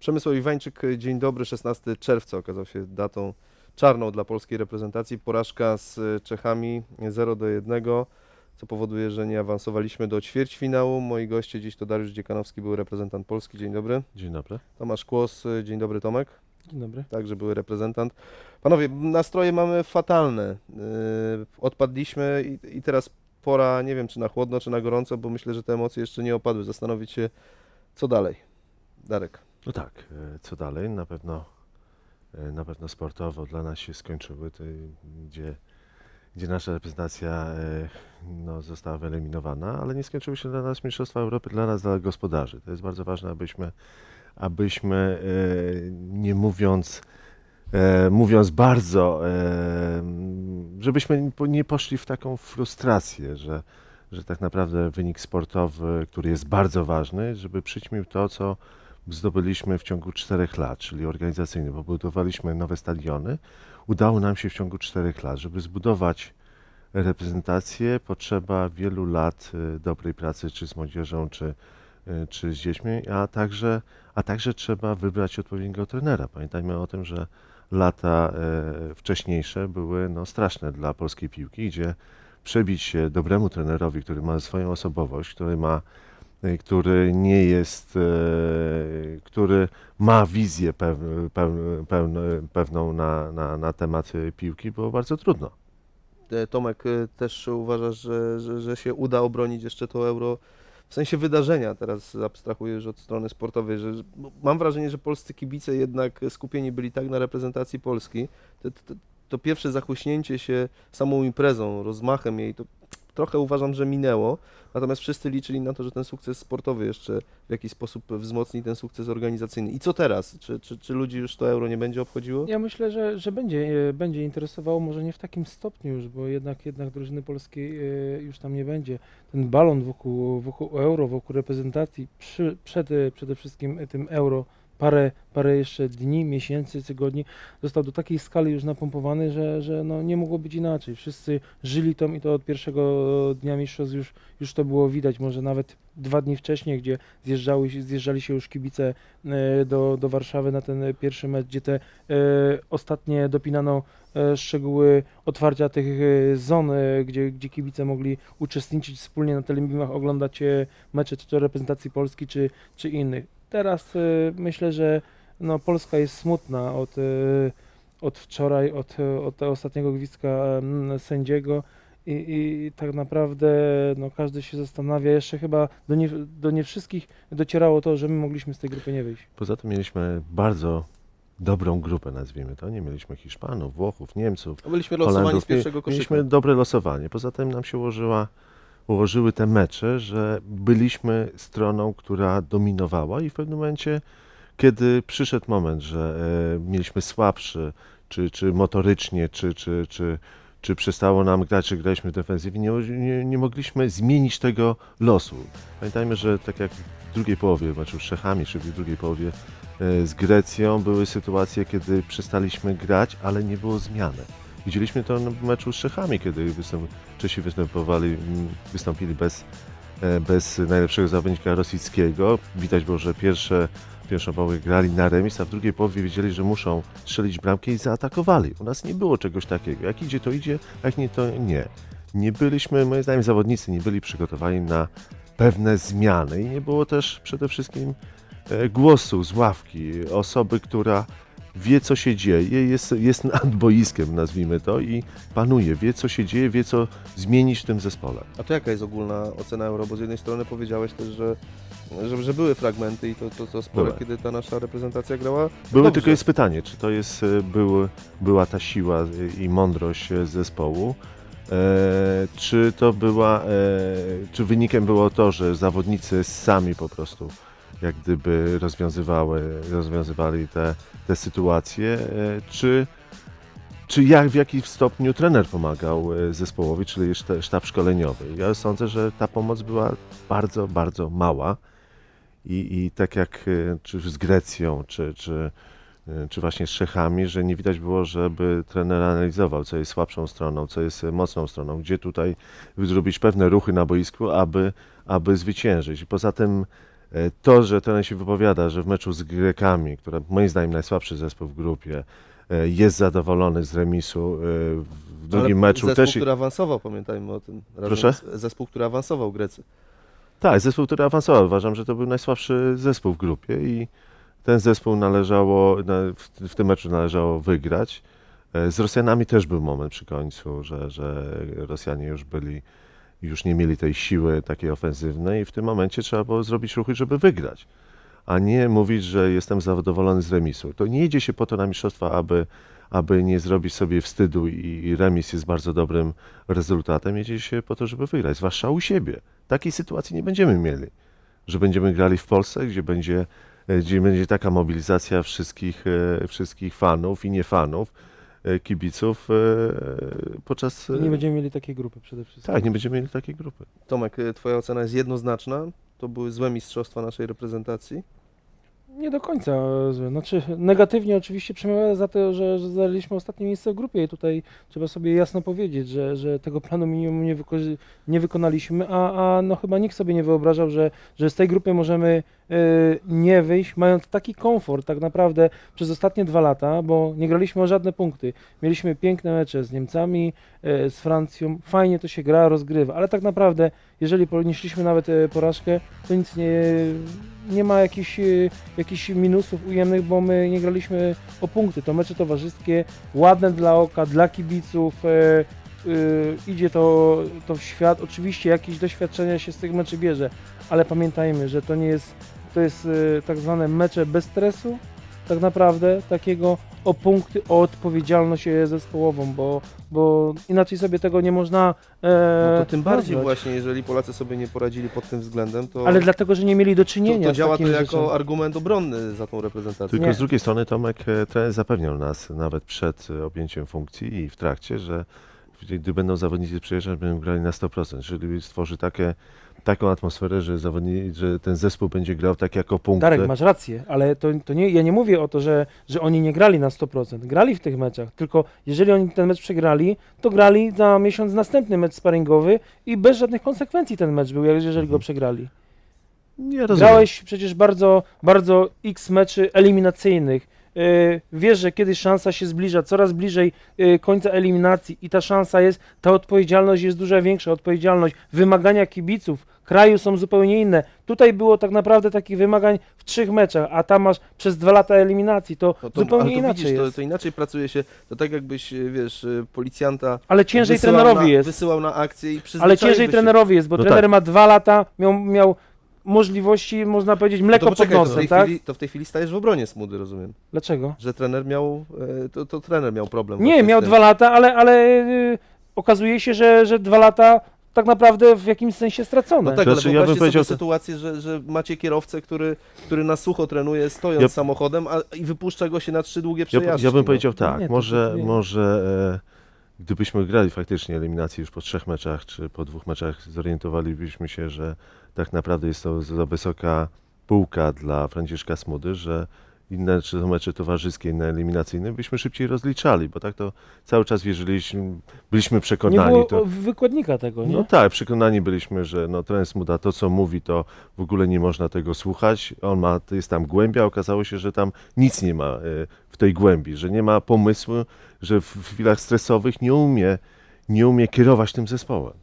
Przemysław Iwańczyk, dzień dobry. 16 czerwca okazał się datą czarną dla polskiej reprezentacji. Porażka z Czechami 0 do 1, co powoduje, że nie awansowaliśmy do ćwierćfinału. Moi goście dziś to Dariusz Dziekanowski, był reprezentant Polski. Dzień dobry. Dzień dobry. Tomasz Kłos, dzień dobry Tomek. Dzień dobry. Także były reprezentant. Panowie, nastroje mamy fatalne. Yy, odpadliśmy i, i teraz pora, nie wiem czy na chłodno, czy na gorąco, bo myślę, że te emocje jeszcze nie opadły. Zastanowić się, co dalej. Darek. No tak, e, co dalej? Na pewno, e, na pewno sportowo dla nas się skończyły, gdzie, gdzie nasza reprezentacja e, no, została wyeliminowana, ale nie skończyły się dla nas Mistrzostwa Europy, dla nas, dla gospodarzy. To jest bardzo ważne, abyśmy, abyśmy nie mówiąc, mówiąc bardzo, żebyśmy nie poszli w taką frustrację, że, że tak naprawdę wynik sportowy, który jest bardzo ważny, żeby przyćmił to, co zdobyliśmy w ciągu czterech lat, czyli organizacyjny, bo budowaliśmy nowe stadiony. Udało nam się w ciągu czterech lat, żeby zbudować reprezentację, potrzeba wielu lat y, dobrej pracy, czy z młodzieżą, czy, y, czy z dziećmi, a także, a także trzeba wybrać odpowiedniego trenera. Pamiętajmy o tym, że lata e, wcześniejsze były no, straszne dla polskiej piłki, gdzie przebić się dobremu trenerowi, który ma swoją osobowość, który ma y, który nie jest, e, który ma wizję pew, pew, pew, pewną na, na, na temat e, piłki, było bardzo trudno. Tomek, też uważasz, że, że, że się uda obronić jeszcze to euro w sensie wydarzenia, teraz abstrahuję już od strony sportowej, że mam wrażenie, że polscy kibice jednak skupieni byli tak na reprezentacji Polski, to, to, to pierwsze zachłyśnięcie się samą imprezą, rozmachem jej, to trochę uważam, że minęło, natomiast wszyscy liczyli na to, że ten sukces sportowy jeszcze w jakiś sposób wzmocni ten sukces organizacyjny. I co teraz? Czy, czy, czy ludzi już to euro nie będzie obchodziło? Ja myślę, że, że będzie, e, będzie interesowało, może nie w takim stopniu już, bo jednak, jednak drużyny polskiej e, już tam nie będzie. Ten balon wokół, wokół euro, wokół reprezentacji, przy, przed, przede wszystkim tym euro, parę, parę jeszcze dni, miesięcy, tygodni, został do takiej skali już napompowany, że, że no nie mogło być inaczej. Wszyscy żyli to i to od pierwszego dnia mistrzostw już, już to było widać, może nawet dwa dni wcześniej, gdzie zjeżdżały, zjeżdżali się już kibice e, do, do Warszawy na ten pierwszy mecz, gdzie te e, ostatnie dopinano e, szczegóły otwarcia tych zon, gdzie, gdzie kibice mogli uczestniczyć wspólnie na telebimach, oglądać mecze czy to reprezentacji Polski, czy, czy innych. Teraz e, myślę, że no, Polska jest smutna od, e, od wczoraj, od, od ostatniego gwizdka em, sędziego. I, I tak naprawdę no, każdy się zastanawia, jeszcze chyba do nie, do nie wszystkich docierało to, że my mogliśmy z tej grupy nie wyjść. Poza tym mieliśmy bardzo dobrą grupę, nazwijmy to. Nie mieliśmy Hiszpanów, Włochów, Niemców, Byliśmy losowani z Holendrów. pierwszego koszyka. Mieliśmy dobre losowanie. Poza tym nam się ułożyła, ułożyły te mecze, że byliśmy stroną, która dominowała i w pewnym momencie, kiedy przyszedł moment, że e, mieliśmy słabszy, czy, czy motorycznie, czy, czy, czy, czy przestało nam grać, czy graliśmy w defensywie, nie, nie, nie mogliśmy zmienić tego losu. Pamiętajmy, że tak jak w drugiej połowie meczu z Czechami, czy w drugiej połowie e, z Grecją były sytuacje, kiedy przestaliśmy grać, ale nie było zmiany. Widzieliśmy to w meczu z Czechami, kiedy występ, Czesi występowali, mm, wystąpili bez, e, bez najlepszego zawodnika rosyjskiego. Widać było, że pierwsze, pierwszą połowę grali na remis, a w drugiej połowie wiedzieli, że muszą strzelić bramkę i zaatakowali. U nas nie było czegoś takiego. Jak idzie, to idzie, jak nie, to nie. Nie byliśmy, moim zdaniem, zawodnicy nie byli przygotowani na pewne zmiany i nie było też przede wszystkim e, głosu z ławki, osoby, która wie, co się dzieje, jest, jest nad boiskiem, nazwijmy to, i panuje, wie, co się dzieje, wie, co zmienić w tym zespole. A to jaka jest ogólna ocena euro? Bo z jednej strony powiedziałeś też, że, że, że były fragmenty i to, to, to spore, Były. kiedy ta nasza reprezentacja grała. Były, dobrze. tylko jest pytanie, czy to jest, e, był, była ta siła i mądrość e, zespołu, e, czy to była, e, czy wynikiem było to, że zawodnicy sami po prostu jak gdyby rozwiązywały, rozwiązywali te, te sytuacje, e, czy, czy jak w jakim stopniu trener pomagał e, zespołowi, czyli szta- sztab szkoleniowy. Ja sądzę, że ta pomoc była bardzo, bardzo mała i, i tak jak e, czy z Grecją, czy, czy, czy właśnie z Czechami, że nie widać było, żeby trener analizował, co jest słabszą stroną, co jest mocną stroną, gdzie tutaj zrobić pewne ruchy na boisku, aby, aby zwyciężyć. Poza tym To, że ten się wypowiada, że w meczu z Grekami, która moim zdaniem najsłabszy zespół w grupie, e, jest zadowolony z remisu e, w drugim Ale meczu Zespół, też. który awansował, pamiętajmy o tym. Proszę? Zespół, który awansował Grecy. Tak, zespół, który awansował. Uważam, że to był najsłabszy zespół w grupie i ten zespół należało, na- w, tym meczu należało wygrać. E, Z Rosjanami też był moment przy końcu, że, że Rosjanie już byli, już nie mieli tej siły takiej ofensywnej i w tym momencie trzeba było zrobić ruchy, żeby wygrać. A nie mówić, że jestem zadowolony z remisu. To nie idzie się po to na mistrzostwa, aby, aby nie zrobić sobie wstydu i, remis jest bardzo dobrym rezultatem. Jedzie się po to, żeby wygrać, zwłaszcza u siebie. Takiej sytuacji nie będziemy mieli, że będziemy grali w Polsce, gdzie będzie, gdzie będzie taka mobilizacja wszystkich, e, wszystkich fanów i nie fanów, e, kibiców e, podczas... I nie będziemy mieli takiej grupy przede wszystkim. Tak, nie będziemy mieli takiej grupy. Tomek, twoja ocena jest jednoznaczna. To były złe mistrzostwa naszej reprezentacji. Nie do końca złe. Znaczy, negatywnie oczywiście przemawia za to, że, że zajęliśmy ostatnie miejsce w grupie i tutaj trzeba sobie jasno powiedzieć, że, że tego planu minimum nie, wyko- nie wykonaliśmy, a, a no chyba nikt sobie nie wyobrażał, że, że z tej grupy możemy e, nie wyjść, mając taki komfort tak naprawdę przez ostatnie dwa lata, bo nie graliśmy o żadne punkty. Mieliśmy piękne mecze z Niemcami, e, z Francją, fajnie to się gra, rozgrywa, ale tak naprawdę, jeżeli ponieśliśmy nawet e, porażkę, to nic nie, nie ma jakichś, e, jakichś minusów ujemnych, bo my nie graliśmy o punkty. To mecze towarzyskie, ładne dla oka, dla kibiców. E, idzie to, to w świat. Oczywiście jakieś doświadczenia się z tych meczy bierze, ale pamiętajmy, że to nie jest, to jest e, tak zwane mecze bez stresu, tak naprawdę takiego o punkty, o odpowiedzialność zespołową, bo, bo inaczej sobie tego nie można e, No to tym bardziej nazwać. właśnie, jeżeli Polacy sobie nie poradzili pod tym względem, to, Ale dlatego, że nie mieli do to, czynienia to z działa to jako rzeczami. argument obronny za tą reprezentację. Tylko Nie. z drugiej strony Tomek e, trener zapewniał nas nawet przed e, objęciem funkcji i w trakcie, że gdy będą zawodnicy przyjeżdżać, będą grali na 100%, czyli stworzy takie, taką atmosferę, że, zawodni, że ten zespół będzie grał tak jako punkty. Darek, masz rację, ale to, to nie, ja nie mówię o to, że, że oni nie grali na 100%. Grali w tych meczach, tylko jeżeli oni ten mecz przegrali, to grali za miesiąc następny mecz sparingowy i bez żadnych konsekwencji ten mecz był, jeżeli go Mhm. przegrali. Nie rozumiem. Grałeś przecież bardzo, bardzo x meczy eliminacyjnych. Yy, wiesz, że kiedyś szansa się zbliża, coraz bliżej yy, końca eliminacji i ta szansa jest, ta odpowiedzialność jest dużo większa, odpowiedzialność, wymagania kibiców, kraju są zupełnie inne. Tutaj było tak naprawdę takich wymagań w trzech meczach, a tam masz przez dwa lata eliminacji, to, No to, zupełnie ale to inaczej widzisz, to, jest. to inaczej pracuje się, to tak jakbyś, y, wiesz, y, policjanta Ale ciężej wysyłał trenerowi na, jest. wysyłał na akcję i Ale ciężej trenerowi jest, bo No trener tak. ma dwa lata, miał, miał możliwości, można powiedzieć, No mleko to poczekaj, pod to w, nosem, tej tak? chwili, to w tej chwili stajesz w obronie Smudy, rozumiem. Dlaczego? Że trener miał, e, to, to trener miał problem. Nie, z miał tym. dwa lata, ale, ale yy, okazuje się, że, że dwa lata tak naprawdę w jakimś sensie stracone. No tak, Znaczy, ale ja bym wyobraźcie powiedział sobie sytuację, że, że macie kierowcę, który, który na sucho trenuje stojąc Ja- samochodem a, i wypuszcza go się na trzy długie Ja, przejażdżki. ja bym no. powiedział tak, Nie, to- może, to nie. może e, gdybyśmy grali faktycznie eliminację już po trzech meczach, czy po dwóch meczach, zorientowalibyśmy się, że tak naprawdę jest to za wysoka półka dla Franciszka Smudy, że inne czy to mecze towarzyskie, inne eliminacyjne, byśmy szybciej rozliczali, bo tak to cały czas wierzyliśmy, byliśmy nie przekonani. było to, wykładnika tego, nie? no tak, przekonani byliśmy, że no, trener Smuda to, co mówi, to w ogóle nie można tego słuchać. On ma, jest tam głębia, okazało się, że tam nic nie ma e, w tej głębi, że nie ma pomysłu, że w chwilach stresowych nie umie, nie umie kierować tym zespołem.